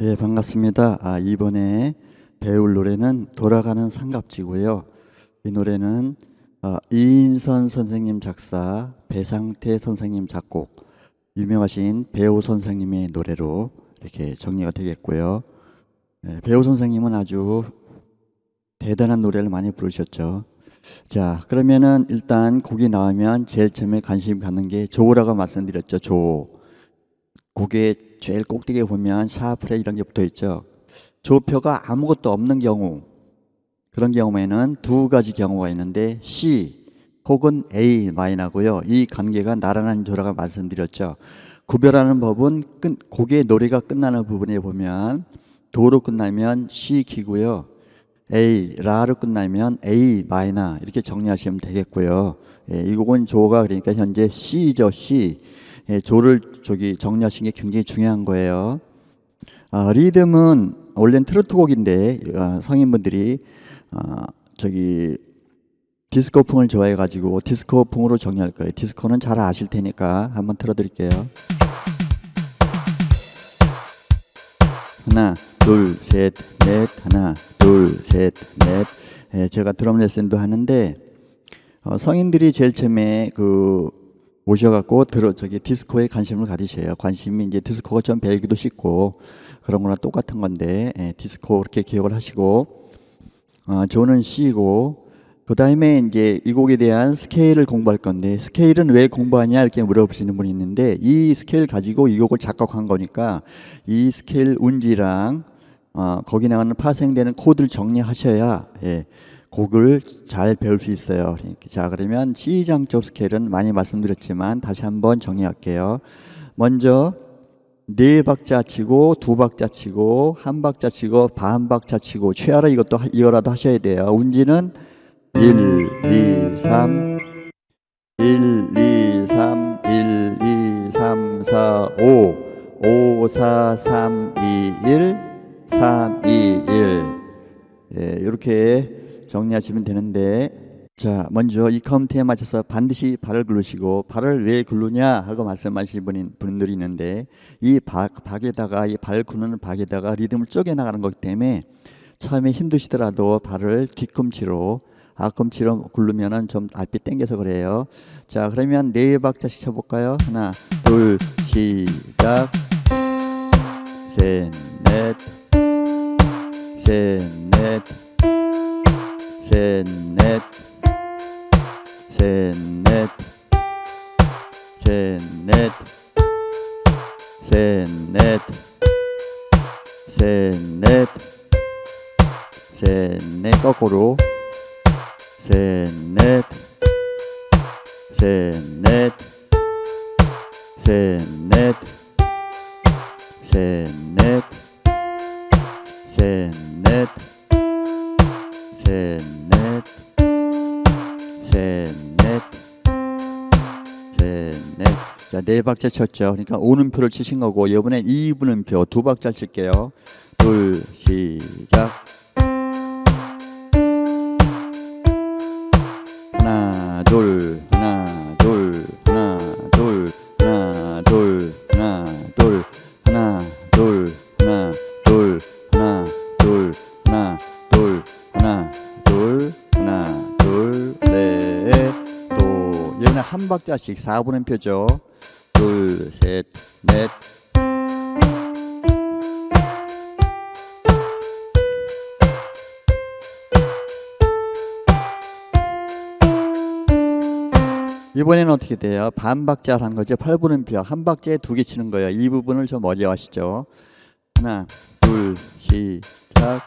예, 반갑습니다. 아, 이번에 배울 노래는 돌아가는 삼갑지고요. 이 노래는 아, 이인선 선생님 작사, 배상태 선생님 작곡, 유명하신 배우 선생님의 노래로 이렇게 정리가 되겠고요. 예, 배우 선생님은 아주 대단한 노래를 많이 부르셨죠. 자, 그러면은 일단 곡이 나오면 제일 처음에 관심 갖는 게 조라고 말씀드렸죠. 조. 곡의 제일 꼭대기에 보면 샤프레 이런 게 붙어 있죠. 조표가 아무것도 없는 경우 그런 경우에는 두 가지 경우가 있는데 C 혹은 A 마이너고요. 이 관계가 나란한 조라고 말씀드렸죠. 구별하는 법은 끝, 곡의 노래가 끝나는 부분에 보면 도로 끝나면 C 키고요. A 라로 끝나면 A 마이너 이렇게 정리하시면 되겠고요. 예, 이 곡은 조가 그러니까 현재 C죠 C. 예, 조를 저기 정리하신 게 굉장히 중요한 거예요. 아, 리듬은 원래는 트로트 곡인데 어, 성인분들이 아, 저기 디스코풍을 좋아해 가지고 디스코풍으로 정리할 거예요. 디스코는 잘 아실 테니까 한번 틀어드릴게요. 하나, 둘, 셋, 넷, 하나, 둘, 셋, 넷. 예, 제가 드럼 레슨도 하는데 어, 성인들이 제일 처음에 그 오셔갖고 들어 저기 디스코에 관심을 가지셔요. 관심이 이제 디스코가 좀 배우기도 쉽고 그런 거랑 똑같은 건데 예, 디스코 그렇게 기억을 하시고 어, 저는 C고 그 다음에 이제 이 곡에 대한 스케일을 공부할 건데 스케일은 왜 공부하냐 이렇게 물어보시는 분이 있는데 이 스케일 가지고 이 곡을 작곡한 거니까 이 스케일 운지랑 어, 거기 나가는 파생되는 코드를 정리하셔야 예, 곡을 잘 배울 수 있어요. 자 그러면 시장적 스케일은 많이 말씀드렸지만 다시 한번 정리할게요. 먼저 네 박자 치고 두 박자 치고 한 박자 치고 반 박자 치고 최하로 이것도 하- 이거라도 하셔야 돼요. 운지는 1, 2, 3 1, 2, 3 1, 2, 3 4 5 5, 4, 3, 2, 1 3, 2, 1 예, 이렇게 정리하시면 되는데 자 먼저 이 카운트에 맞춰서 반드시 발을 굴르시고 발을 왜 굴르냐 하고 말씀하시는 분이, 분들이 있는데 이 박, 박에다가 이발 굴르는 박에다가 리듬을 쪼개 나가는 거기 때문에 처음에 힘드시더라도 발을 뒤꿈치로 앞꿈치로 굴르면은 좀 앞이 당겨서 그래요. 자 그러면 네 박자씩 쳐볼까요? 하나 둘 시작 셋넷 셋넷 셋넷 셋넷 셋넷 셋넷 셋넷 셋넷 거꾸로 셋넷 셋넷 셋넷 셋넷 셋넷 셋넷 셋넷 셋넷. 자 네 박자 쳤죠. 그러니까 오는표를 치신 거고 이번엔 이분음표. 두 박자 칠게요. 둘 한 박자씩 4분의 표죠 둘 셋 넷 이번에는 어떻게 돼요? 반 박자를 한 거죠. 8분음표 한 박자에 두 개 치는 거예요. 이 부분을 좀 어려워하시죠. 하나, 둘, 시작.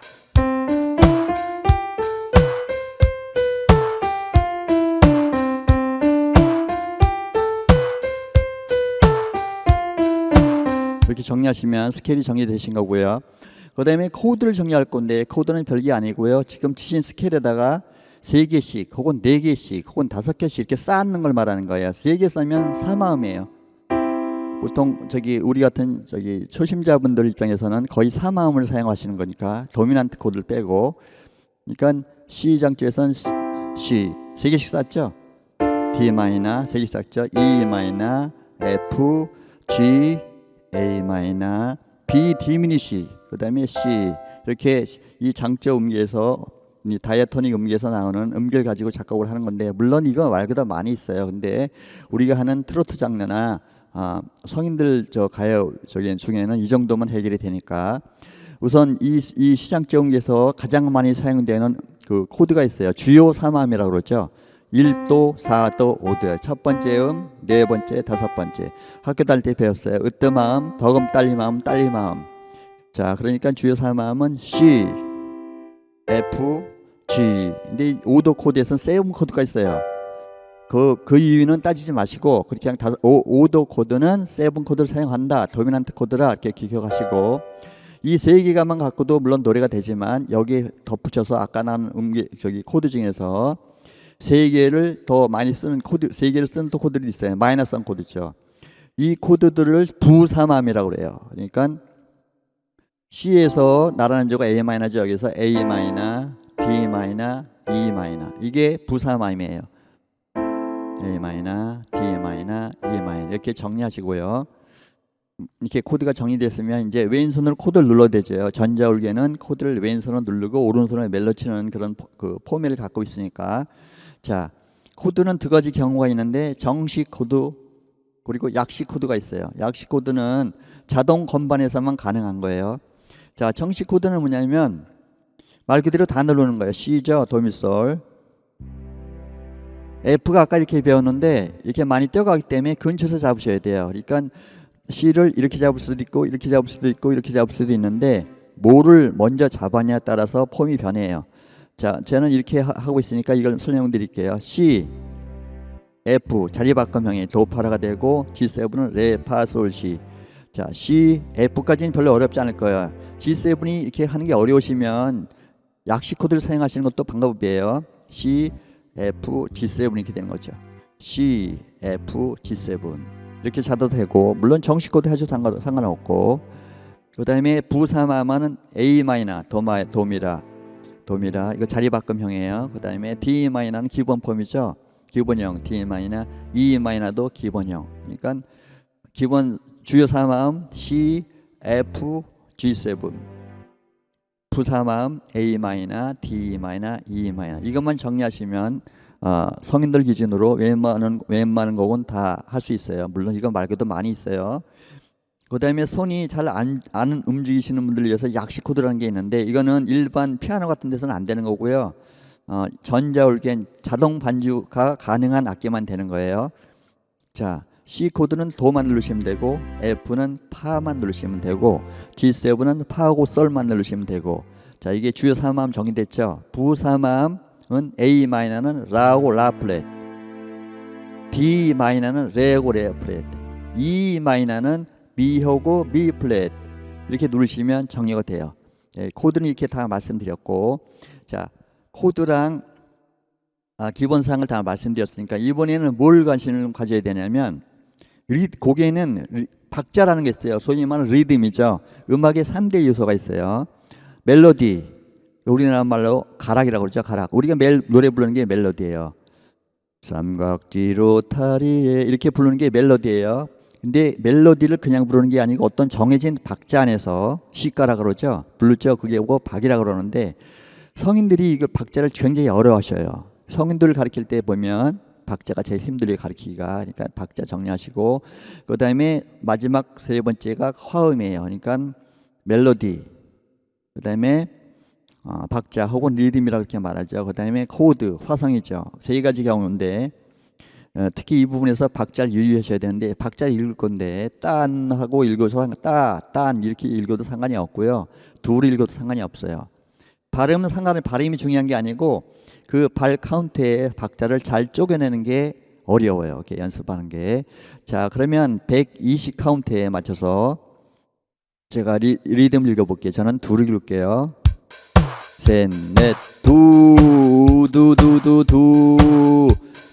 이렇게 정리하시면 스케일이 정리되신 거고요. 그 다음에 코드를 정리할 건데 코드는 별게 아니고요. 지금 치신 스케일에다가 세 개씩 혹은 네 개씩 혹은 다섯 개씩 이렇게 쌓는 걸 말하는 거예요. 세개 쌓으면 사마음이에요. 보통 저기 우리 같은 저기 초심자분들 입장에서는 거의 사마음을 사용하시는 거니까 도미넌트 코드를 빼고 그러니까 C 장조에서는 C 세 개씩 쌓죠. D 마이너 세 개씩 쌓죠. E 마이너 F G A 마이너 B 디미니시 그 다음에 C 이렇게 이 장자 음계에서 이 다이아토닉 음계에서 나오는 음계를 가지고 작곡을 하는 건데 물론 이거 말고도 많이 있어요. 근데 우리가 하는 트로트 장르나 아, 성인들 저 가요 저기 중에는 이 정도면 해결이 되니까 우선 이, 음계에서 가장 많이 사용되는 그 코드가 있어요. 주요 3함이라고 그러죠. 1도, 4도, 5도. 첫 번째 음, 네 번째, 다섯 번째. 학교 다닐 때 배웠어요. 으뜸 마음, 덕음 딸리 마음, 딸리 마음. 자, 그러니까 주요 3함은 C, F, G. 근데 이 5도 코드에서는 세븐 코드가 있어요. 그, 그 이유는 따지지 마시고, 그렇게 그냥 다섯, 5, 5도 코드는 세븐 코드를 사용한다. 도미넌트 코드라 이렇게 기억하시고, 이 세 개가만 갖고도 물론 노래가 되지만 여기에 덧붙여서 아까 나온 음계 저기 코드 중에서 세 개를 더 많이 쓰는 코드 세 개를 쓰는 또 코드들이 있어요. 마이너스한 코드죠. 이 코드들을 부삼함이라고 그래요. 그러니까 C에서 나라는 조가 A 마이너죠. 여기서 A 마이너, D 마이너, E 마이너. 이게 부삼함이에요. A 마이너, D 마이너, E 마이너 이렇게 정리하시고요. 이렇게 코드가 정리됐으면 이제 왼손으로 코드를 눌러대죠. 전자울개는 코드를 왼손으로 누르고 오른손으로 멜로 치는 그런 포- 그 포맷을 갖고 있으니까 자 코드는 두 가지 경우가 있는데 정식 코드 그리고 약식 코드가 있어요. 약식 코드는 자동 건반에서만 가능한 거예요. 자 정식 코드는 뭐냐면 말 그대로 다 누르는 거예요. C죠, 도미솔. F가 아까 이렇게 배웠는데 이렇게 많이 뛰어가기 때문에 근처에서 잡으셔야 돼요. 그러니까 C를 이렇게 잡을 수도 있고 이렇게 잡을 수도 있고 이렇게 잡을 수도 있는데 뭐를 먼저 잡았냐에 따라서 폼이 변해요. 자, 저는 이렇게 하- 하고 있으니까 이걸 설명드릴게요. C, F 자리 바꿈형이 도파라가 되고 G7은 레, 파, 솔, 시. 자, C, F까지는 별로 어렵지 않을 거예요. G7이 이렇게 하는 게 어려우시면 약식 코드를 사용하시는 것도 방법이에요. C, F, G7 이렇게 되는 거죠. C, F, G7 이렇게 자도 되고 물론 정식 코드 하셔도 상관, 상관없고 그 다음에 부사마마는 A 마이너 도마 도미라 도미라 이거 자리 바꿈형이에요. 그 다음에 D 마이너는 기본 폼이죠. 기본형 D 마이너 E 마이너도 기본형. 그러니까 기본 주요 사마음 C F G7 부사마음 A 마이너 D 마이너 E 마이너 이것만 정리하시면 어, 성인들 기준으로 웬만한 웬만한 곡은 다 할 수 있어요. 물론 이거 말고도 많이 있어요. 그다음에 손이 잘안 안 움직이시는 분들 위해서 약식 코드라는 게 있는데 이거는 일반 피아노 같은 데서는 안 되는 거고요. 어, 전자올겐 자동 반주가 가능한 악기만 되는 거예요. 자, C 코드는 도만 누르시면 되고 F는 파만 누르시면 되고 G7은 파하고 솔만 누르시면 되고 자, 이게 주요 3마음 정의됐죠. 부 3마음은 A 마이너는 라하고 라 플랫 D 마이너는 레고 레 플랫 E 마이너는 미하고 미 플랫 이렇게 누르시면 정리가 돼요. 예, 코드는 이렇게 다 말씀드렸고 자 코드랑 아, 기본 사항을 다 말씀드렸으니까 이번에는 뭘 관심을 가져야 되냐면 리, 곡에는 리- 박자라는 게 있어요. 소위 말하는 리듬이죠. 음악에 3대 요소가 있어요. 멜로디, 우리나라 말로 가락이라고 그러죠. 가락. 우리가 멜, 노래 부르는 게 멜로디예요. 삼각지로 타리에 이렇게 부르는 게 멜로디예요. 근데 멜로디를 그냥 부르는 게 아니고 어떤 정해진 박자 안에서 시가라 그러죠. 부르죠. 그게 오고 박이라 그러는데 성인들이 이걸 박자를 굉장히 어려워하셔요. 성인들을 가르칠 때 보면 박자가 제일 힘들게 가르치기가 그러니까 박자 정리하시고 그다음에 마지막 세 번째가 화음이에요. 그러니까 멜로디 그다음에 어, 박자 혹은 리듬이라고 이렇게 말하죠. 그다음에 코드 화성이죠. 세 가지 경우인데 어, 특히 이 부분에서 박자를 유의하셔야 되는데 박자를 읽을 건데 딴 하고 읽어서 따딴 이렇게 읽어도 상관이 없고요. 둘 읽어도 상관이 없어요. 발음은 상관이 발음이 중요한 게 아니고 그 발 카운트에 박자를 잘 쪼개내는 게 어려워요. 이렇게 연습하는 게. 자, 그러면 120 카운트에 맞춰서 제가 리, 리듬 읽어볼게요. 저는 둘 읽을게요. 셋, 넷, 두, 두, 두, 두, 두,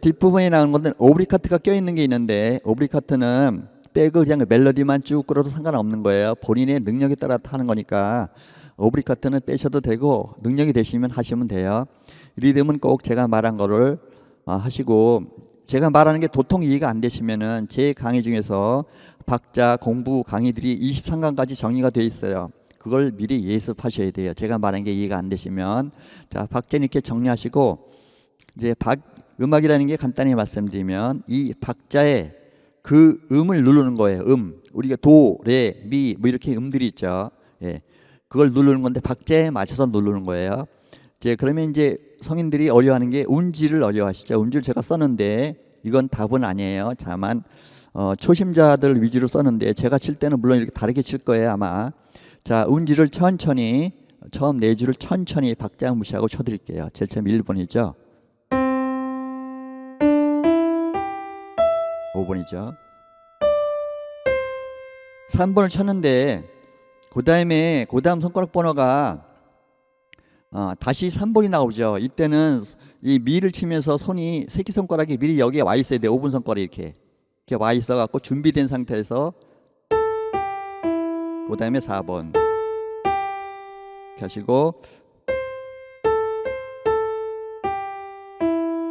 뒷부분에 나오는 건데 오브리카트가 껴 있는 게 있는데 오브리카트는 백을 그냥 멜로디만 쭉 끌어도 상관없는 거예요. 본인의 능력에 따라 하는 거니까 오브리카트는 빼셔도 되고 능력이 되시면 하시면 돼요. 리듬은 꼭 제가 말한 거를 어, 하시고 제가 말하는 게 도통 이해가 안 되시면은 제 강의 중에서 박자 공부 강의들이 23강까지 정리가 돼 있어요. 그걸 미리 예습하셔야 돼요. 제가 말한 게 이해가 안 되시면 자 이렇게 정리하시고 이제 박 음악이라는 게 간단히 말씀드리면 이 박자에 그 음을 누르는 거예요. 음 우리가 도, 레, 미 뭐 이렇게 음들이 있죠. 예, 그걸 누르는 건데 박자에 맞춰서 누르는 거예요. 이제 그러면 이제 성인들이 어려워하는 게 운지를 어려워하시죠. 운지를 제가 썼는데 이건 답은 아니에요. 다만 어, 초심자들 위주로 썼는데 제가 칠 때는 물론 이렇게 다르게 칠 거예요 아마. 자 운지를 천천히 처음 네 줄을 천천히 박자 무시하고 쳐드릴게요. 제일 처음 1번이죠. 5번이죠. 3번을 쳤는데 그 다음에 그 다음 손가락 번호가 어, 다시 3번이 나오죠. 이때는 이 미를 치면서 손이 새끼 손가락이 미리 여기에 와 있어야 돼. 5번 손가락이 이렇게 이렇게 와 있어 갖고 준비된 상태에서 그 다음에 4번 이렇게 하시고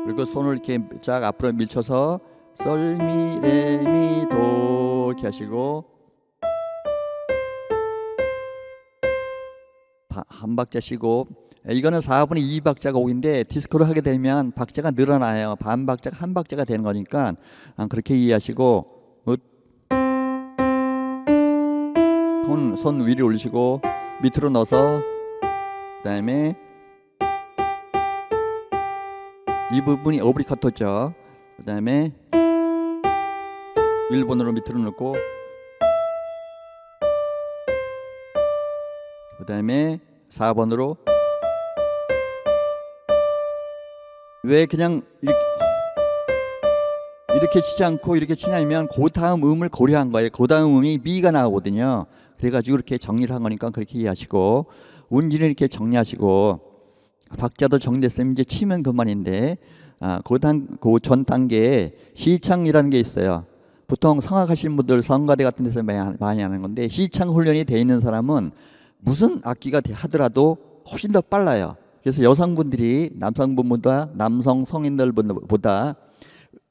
그리고 손을 이렇게 쫙 앞으로 밀쳐서 솔미레미도 이렇게 하시고 바- 한 박자 쉬고 에, 이거는 4분의 2박자가 오인데 디스코를 하게 되면 박자가 늘어나요. 반 박자가 한 박자가 되는 거니까 아, 그렇게 이해하시고 읒. 손, 손 위로 올리시고 밑으로 넣어서 그다음에 이 부분이 오브리카토죠. 그다음에 1번으로 밑으로 넣고 그 다음에 4번으로 왜 그냥 이렇게 이렇게 치지 않고 이렇게 치냐면 그 다음 음을 고려한 거예요. 그 다음 음이 미가 나오거든요. 그래가지고 이렇게 정리를 한 거니까 그렇게 이해하시고 운지는 이렇게 정리하시고 박자도 정리됐으면 이제 치면 그만인데 아, 그단 그 단계에 시창이라는 게 있어요. 보통 성악하시는 분들 성가대 같은 데서 많이, 하는 건데 시창 훈련이 돼 있는 사람은 무슨 악기가 돼- 하더라도 훨씬 더 빨라요. 그래서 여성분들이 남성분보다 남성 성인들보다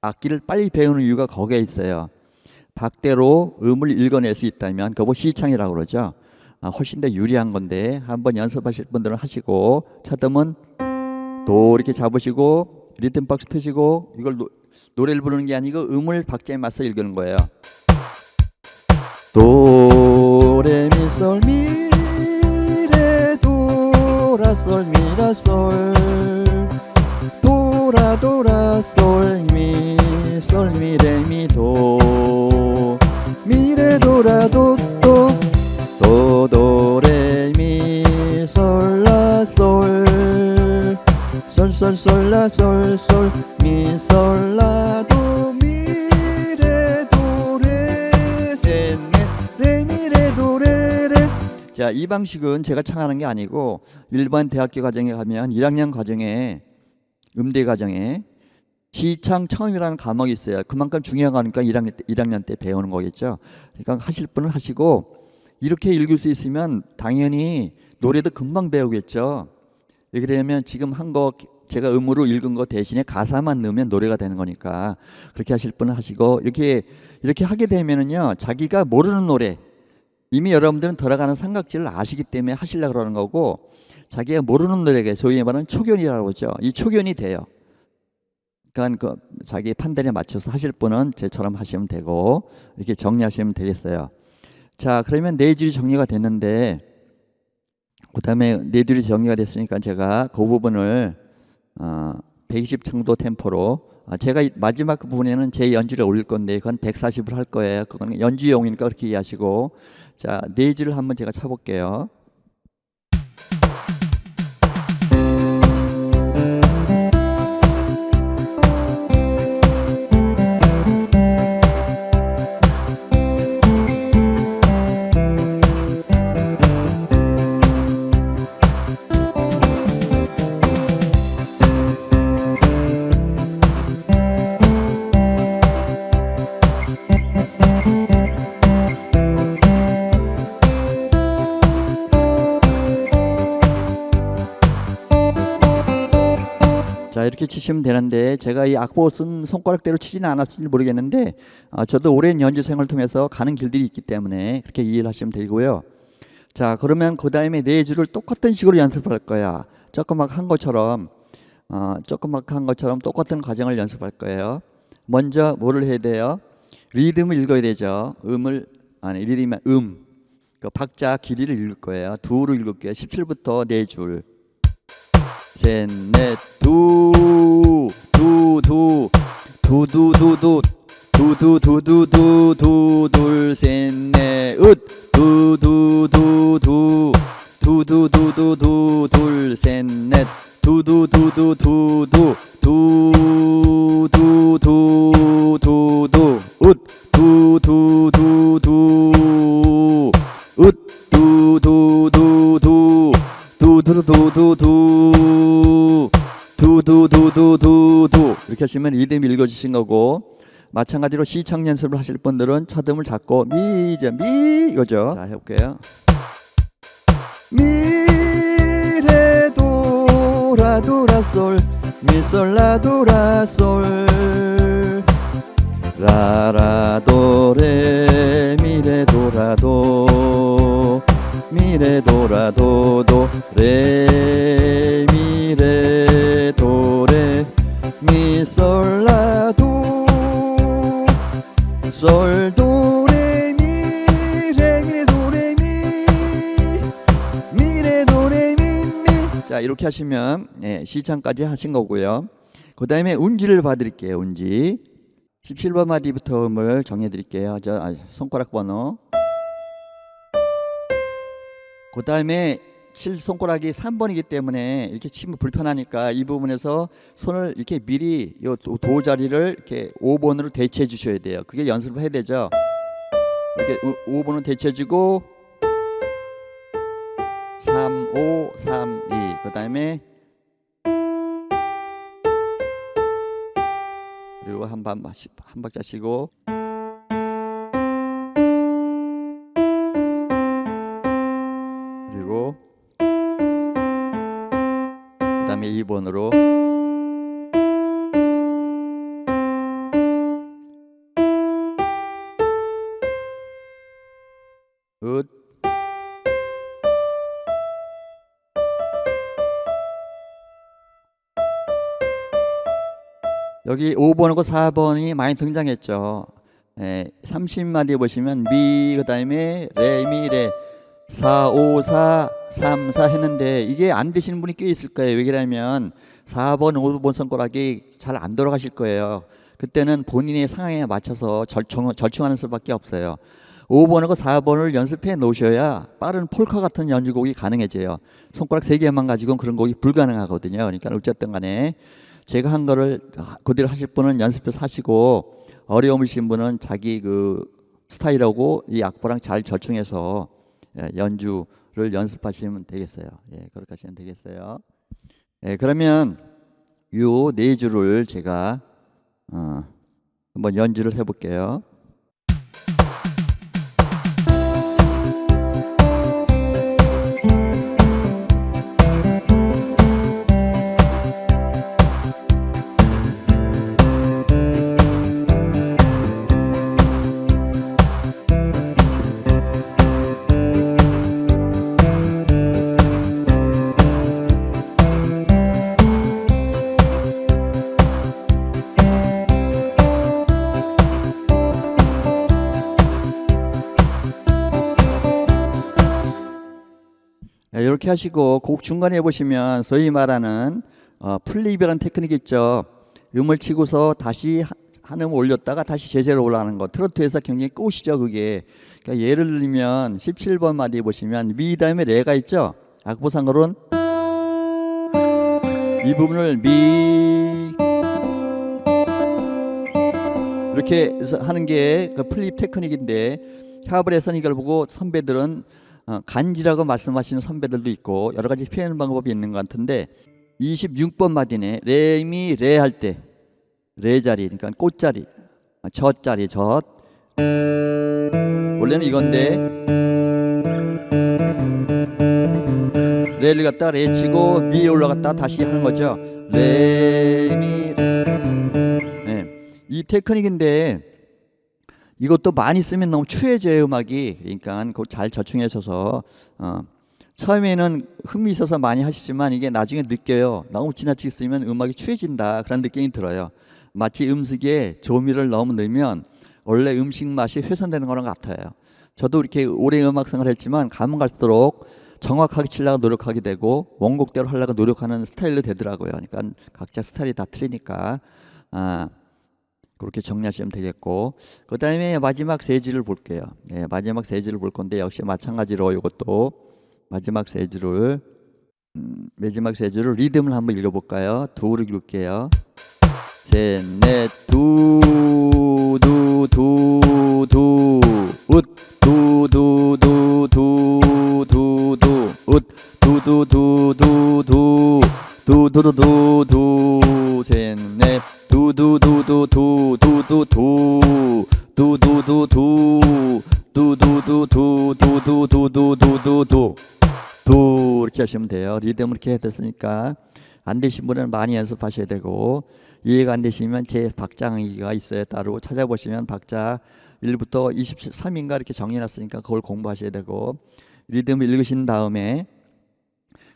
악기를 빨리 배우는 이유가 거기에 있어요. 박대로 음을 읽어낼 수 있다면 그거 시창이라고 그러죠. 아, 훨씬 더 유리한 건데 한번 연습하실 분들은 하시고 차듬은 도 이렇게 잡으시고 리듬 박스 트시고 이걸 노, 노래를 부르는 게 아니고 음을 박자에 맞춰 읽는 거예요. 도레미솔미레 도라솔미라솔 자, 이 방식은 제가 창하는 게 아니고 일반 대학교 과정에 가면 1학년 과정에 음대 과정에 시창 처음이라는 과목이 있어요. 그만큼 중요한 거니까 1학년 때, 1학년 때 배우는 거겠죠. 그러니까 하실 분은 하시고 이렇게 읽을 수 있으면 당연히 노래도 금방 배우겠죠. 왜 그러냐면 지금 한 거 제가 음으로 읽은 거 대신에 가사만 넣으면 노래가 되는 거니까 그렇게 하실 분은 하시고 이렇게 이렇게 하게 되면은요 자기가 모르는 노래 이미 여러분들은 돌아가는 삼각지를 아시기 때문에 하시려고 그러는 거고 자기가 모르는 노래가 소위 말하는 초견이라고 그러죠. 이 초견이 돼요. 그러니까 그 자기 판단에 맞춰서 하실 분은 제처럼 하시면 되고 이렇게 정리하시면 되겠어요. 자, 그러면 네 줄이 정리가 됐는데 그다음에 네 줄이 정리가 됐으니까 제가 그 부분을 어, 120 정도 템포로 아, 제가 이 마지막 부분에는 제 연주를 올릴 건데 그건 140을 할 거예요. 그건 연주용이니까 그렇게 이해하시고 자, 네 줄을 한번 제가 쳐볼게요. 치시면 되는데 제가 이 악보 쓴 손가락대로 치지는 않았을지 모르겠는데 아, 저도 오랜 연주 생활을 통해서 가는 길들이 있기 때문에 그렇게 이해를 하시면 되고요. 자 그러면 그 다음에 네 줄을 똑같은 식으로 연습할 거야. 조그맣게 한 것처럼 어, 조그맣게 한 것처럼 똑같은 과정을 연습할 거예요. 먼저 뭐를 해야 돼요? 리듬을 읽어야 되죠. 음을 아니 리듬이 음. 그 박자 길이를 읽을 거예요. 두로 읽을게요. 17부터 네 줄. 셋, 넷, 두, 두, 두, 두, 두, 두, 두, 두, 두, 두, 두, 두, 두, 둘, 셋, 넷, 읒, 두, 두, 두, 두, 두, 두, 두, 두, 두, 둘, 셋, 넷, 두, 두, 두, 두, 두, 두, 두, 두, 두, 두, 두, 읒, 두, 두, 두, 두, 읒, 두, 두, 두, 두, 두 두 두 두 두 하시면 리듬 읽어주신 거고 마찬가지로 시청 연습을 하실 분들은 차듬을 잡고 미죠 미 이거죠? 자 해볼게요. 미레 도라 도라 솔 미솔 라 도라 솔. 라라 도레 미레 도라 도. 미레 도라 도 이렇게 하시면 예, 시창까지 하신 거고요. 그 다음에 운지를 봐드릴게요. 운지 17번 마디부터 음을 정해드릴게요. 저 아, 손가락 번호. 그 다음에 칠 손가락이 3번이기 때문에 이렇게 치면 불편하니까 이 부분에서 손을 이렇게 미리 요도 자리를 이렇게 5번으로 대체해 주셔야 돼요. 그게 연습을 해야 되죠. 이렇게 5번으로 대체해 주고 3, 5, 3, 2. 그 다음에 그리고 한 반 한 박자 쉬고. 그리고 그 다음에 2번으로. 읒 여기 5번하고 4번이 많이 등장했죠. 예, 30마디 보시면 미 그다음에 레미레 4 5 4 3 4 했는데 이게 안 되시는 분이 꽤 있을 거예요. 왜 그러냐면 4번 5번 손가락이 잘 안 돌아가실 거예요. 그때는 본인의 상황에 맞춰서 절충, 절충하는 수밖에 없어요. 5번하고 4번을 연습해 놓으셔야 빠른 폴카 같은 연주곡이 가능해져요. 손가락 3개만 가지고는 그런 곡이 불가능하거든요. 그러니까 어쨌든 간에 제가 한 거를 그대로 하실 분은 연습해서 하시고 어려움이신 분은 자기 그 스타일하고 이 악보랑 잘 절충해서 예, 연주를 연습하시면 되겠어요. 예, 그렇게 하시면 되겠어요. 예, 그러면 요 네 줄을 제가 어, 한번 연주를 해볼게요. 이렇게 하시고 곡 중간에 보시면 소위 말하는 어, 플립이라는 테크닉 있죠. 음을 치고서 다시 하- 한음 올렸다가 다시 제자로 올라가는 거. 트로트에서 굉장히 꽃이죠, 그게. 그러니까 예를 들면 17번 마디 보시면 미 다음에 레가 있죠. 악보상으로는 이 부분을 미 이렇게 하는 게 그 플립 테크닉인데 해서는 이걸 보고 선배들은 어, 간지라고 말씀하시는 선배들도 있고 여러 가지 표현 방법이 있는 것 같은데 26번 마디네 레미 레 할 때 레 자리 그러니까 꽃 자리 아, 젖 자리 젖 원래는 이건데 레를 갖다 레 치고 미에 올라갔다 다시 하는 거죠. 레미. 네. 이 테크닉인데 이것도 많이 쓰면 너무 추해져요 음악이. 그러니까 잘 저충해서서 어. 처음에는 흥미 있어서 많이 하시지만 이게 나중에 느껴요. 너무 지나치게 쓰면 음악이 추해진다 그런 느낌이 들어요. 마치 음식에 조미를 너무 넣으면 원래 음식 맛이 훼손되는 거랑 같아요. 저도 이렇게 오래 음악 생활을 했지만 가면 갈수록 정확하게 치려고 노력하게 되고 원곡대로 하려고 노력하는 스타일로 되더라고요. 그러니까 각자 스타일이 다 틀리니까 아, 그렇게 정리하시면 되겠고 그 다음에 마지막 세지를 볼게요. 네, 마지막 세지를 볼 건데 역시 마찬가지로 이것도 마지막 세주를 음, 마지막 세주를 리듬을 한번 읽어볼까요? 두를 읽을게요. 셋, 넷, 두, 두, 두, 두, 웃, 두, 두, 두, 두, 두, 두, 웃, 두, 두, 두, 두, 두, 두, 두, 두, 두, 두, 두 이렇게 하시면 돼요. 리듬을 이렇게 해뒀으니까 안 되신 분은 많이 연습하셔야 되고 이해가 안 되시면 제 박장이가 있어요. 따로 찾아보시면 박자 1부터 23인가 이렇게 정리해놨으니까 그걸 공부하셔야 되고 리듬을 읽으신 다음에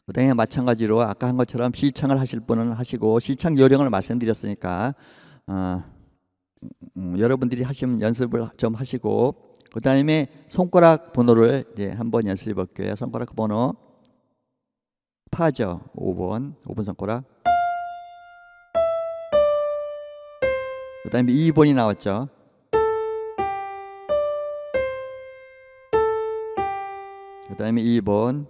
그다음에 마찬가지로 아까 한 것처럼 시창을 하실 분은 하시고 시창 요령을 말씀드렸으니까 어, 음, 여러분들이 하시면 연습을 좀 하시고 그 다음에 손가락 번호를 이제 한번 연습해 볼게요. 손가락 번호 파죠. 5번 5번 손가락 그 다음에 2번이 나왔죠. 그 다음에 2번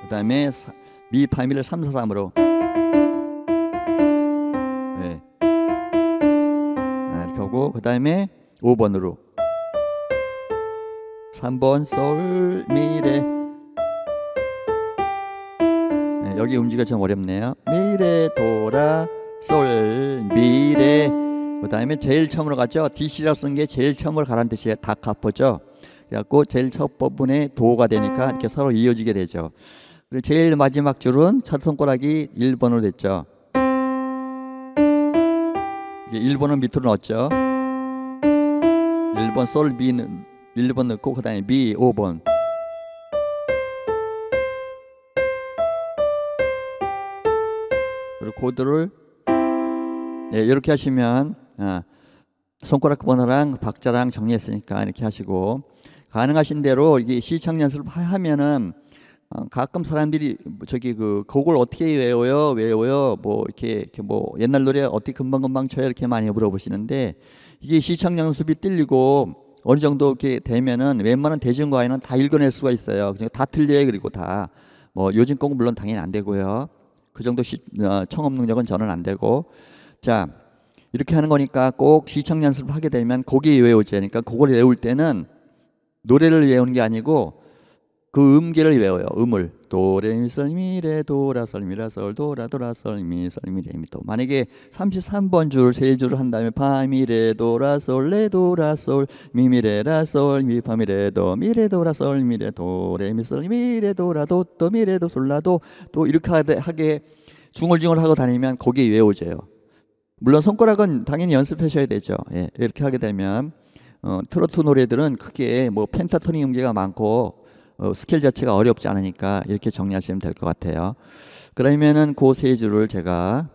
그 다음에 미 파미를 3, 4, 3으로 네. 아, 이렇게 그 다음에 5번으로 3번 솔 미레 여기 움직이가 좀 어렵네요. 미레 도라 솔 미레 그 다음에 제일 처음으로 갔죠? D시라고 쓴 게 제일 처음으로 가라는 뜻이에요. 다카포죠? 그래갖고 제일 첫 부분에 도가 되니까 이렇게 서로 이어지게 되죠. 그리고 제일 마지막 줄은 첫 손가락이 1번으로 됐죠? 이게 1번은 밑으로 넣었죠? 1번 솔 B는 1번 넣고 그 다음에 B 5번 그리고 코드를 네, 이렇게 하시면 아, 손가락 번호랑 박자랑 정리했으니까 이렇게 하시고 가능하신 대로 이게 시청 연습을 하- 하면은 어, 가끔 사람들이 뭐 저기 그 곡을 어떻게 외워요 외워요 뭐 이렇게, 이렇게 뭐 옛날 노래 어떻게 금방 금방 쳐요? 이렇게 많이 물어보시는데 이게 시청 연습이 뜰리고 어느 정도 이렇게 되면은 웬만한 대중가에는 다 읽어낼 수가 있어요. 그냥 다 틀려요 그리고 다. 뭐 요즘 곡은 물론 당연히 안 되고요 그 정도 시, 어, 청업 능력은 저는 안 되고 자 이렇게 하는 거니까 꼭 시청 연습을 하게 되면 곡이 외워져야 하니까 그걸 외울 때는 노래를 외우는 게 아니고 그 음계를 외워요. 음을 도레미솔미레 도라솔미라솔 도라도라솔미솔미레미도 만약에 33번 줄 세 줄을 한 다음에 파미레 도라솔 레 도라솔 미미레라솔 미파미레도 미레 도라솔 미레 도레미솔 미레 도라도 또 미레도 솔라도 또 이렇게 하게 중얼중얼 하고 다니면 거기에 외워져요. 물론 손가락은 당연히 연습하셔야 되죠. 예, 이렇게 하게 되면 어, 트로트 노래들은 크게 뭐 펜타토닉 음계가 많고 어, 스케일 자체가 어렵지 않으니까 이렇게 정리하시면 될 것 같아요. 그러면은 그 세 줄을 제가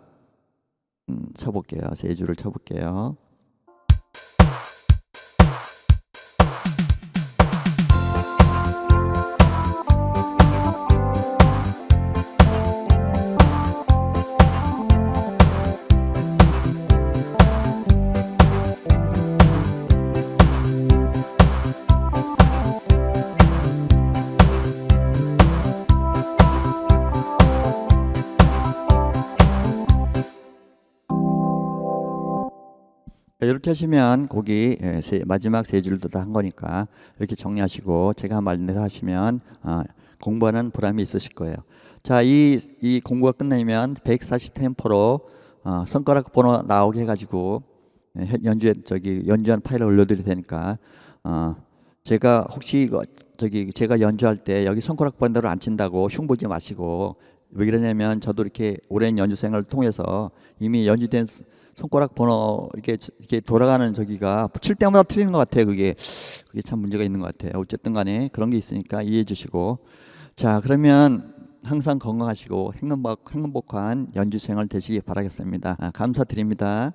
음, 쳐볼게요. 세 줄을 쳐볼게요. 이렇게 하시면 거기 예, 세- 마지막 세 줄도 다 한 거니까 이렇게 정리하시고 제가 한 말대로 하시면 아, 공부하는 보람이 있으실 거예요. 자, 이, 이 공부가 끝나면 140 템포로 어, 손가락 번호 나오게 해가지고 예, 연주에 저기 연주한 파일을 올려드릴 테니까 어, 제가 혹시 저기 제가 연주할 때 여기 손가락 번호를 안 친다고 흉 보지 마시고 왜 그러냐면 저도 이렇게 오랜 연주 생활을 통해서 이미 연주된 스- 손가락 번호 이렇게 이렇게 돌아가는 저기가 칠 때마다 틀리는 것 같아요. 그게 그게 참 문제가 있는 것 같아요. 어쨌든 간에 그런 게 있으니까 이해해 주시고 자 그러면 항상 건강하시고 행복한 행복한 연주 생활 되시기 바라겠습니다. 아, 감사드립니다.